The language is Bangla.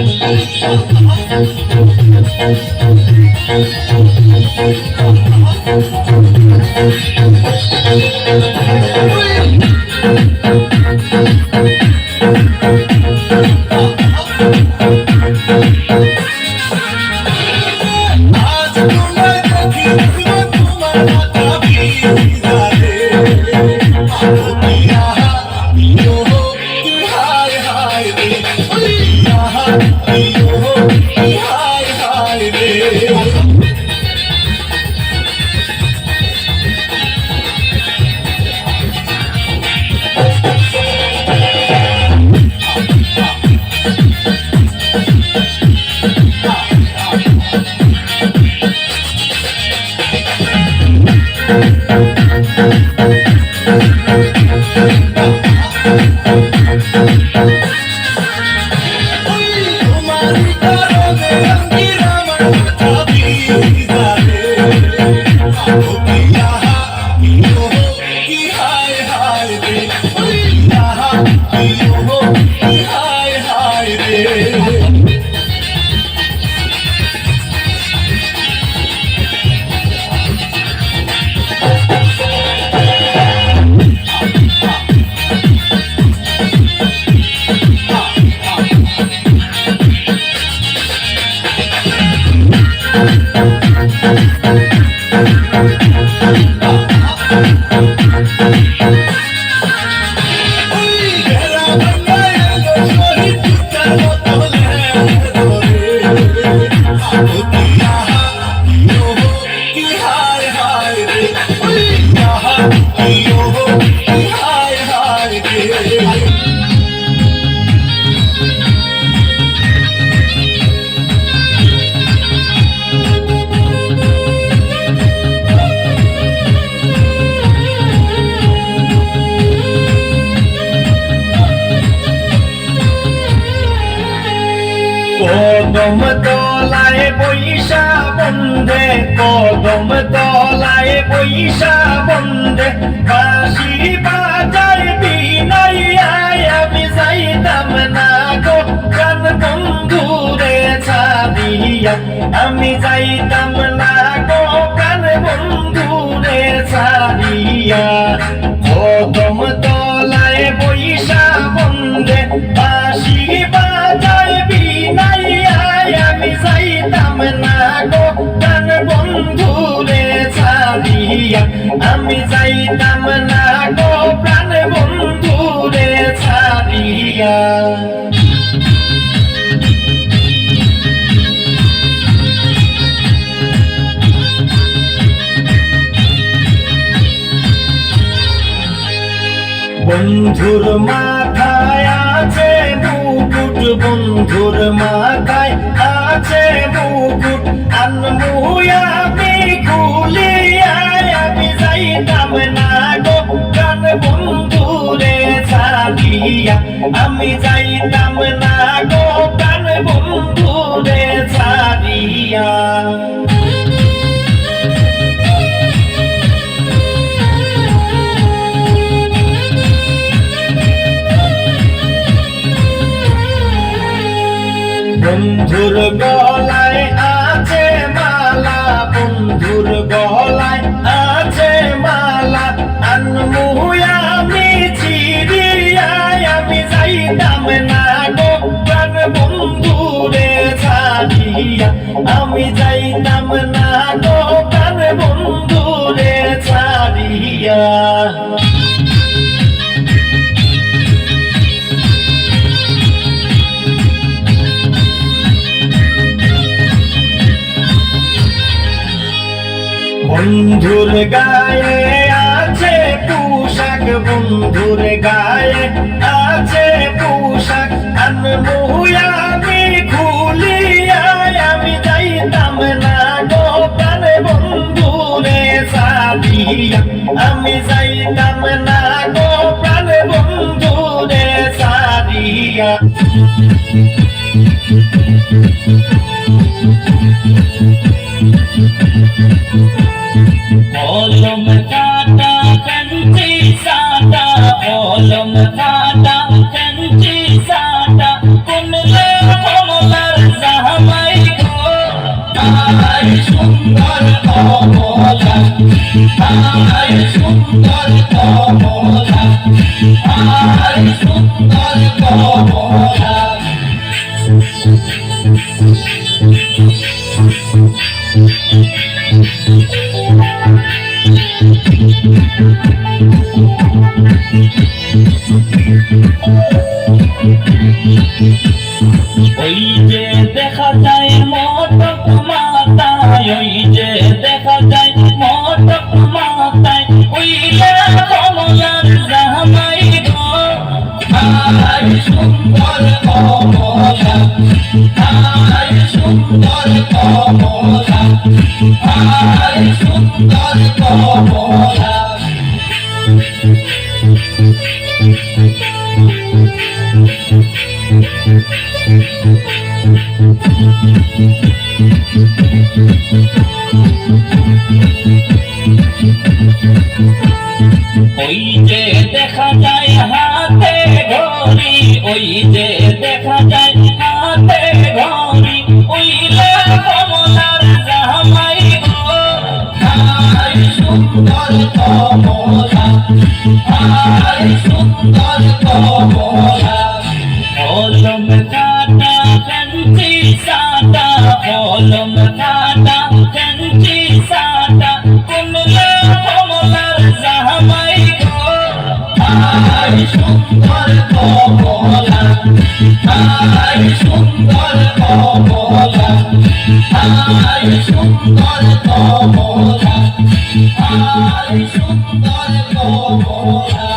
Thank you. Thank you. Thank you. কদম তলায় বৈশা বন্ধে কদম তলায় বৈশা বন্ধে কাশি বাজার বিনাই আমি যাইতাম না গো কান বন্ধুরে ছাড়িয়া আমি যাইতাম গান বন্ধুরে ছাড়িয়া আমি যাইতাম না গো প্রাণ বন্ধুরে ছাড়িয়া। বন্ধুর মাথায় আছে বন্ধুর মাথায় আমি খুলিয়া আমি যাইতাম না গো। গান বন্ধুরে ছাড়িয়া আমি যাইতাম না গো। গান বন্ধুরে ছাড়িয়া বন্ধুর গলায় ছাড়িয়া আমি যাইতাম না গো প্রাণ বন্ধুরে ছাড়িয়া। বন্ধুর গায়ে আছে পোশাক, বন্ধুর গায়ে আছে পোশাক আনমুয়া আমি যাইতাম না গো প্রাণ বন্ধু রে কলম সুন্দর কমলা হায় সুন্দর কমলা ওই যে দেখা যায় মটক মাতায় ওই যে ওই যে দেখা যায় হাতে ঘড়ি, ওই যে দেখা যায় হাতে ঘড়ি, ওই কমলার জামাই গো। হায় সুন্দর কমলা, হায় সুন্দর কমলা। কলম কাটা কাঞ্চি সাটা কলম হায় সুন্দর কমলা হায় সুন্দর কমলা হায় সুন্দর কমলা।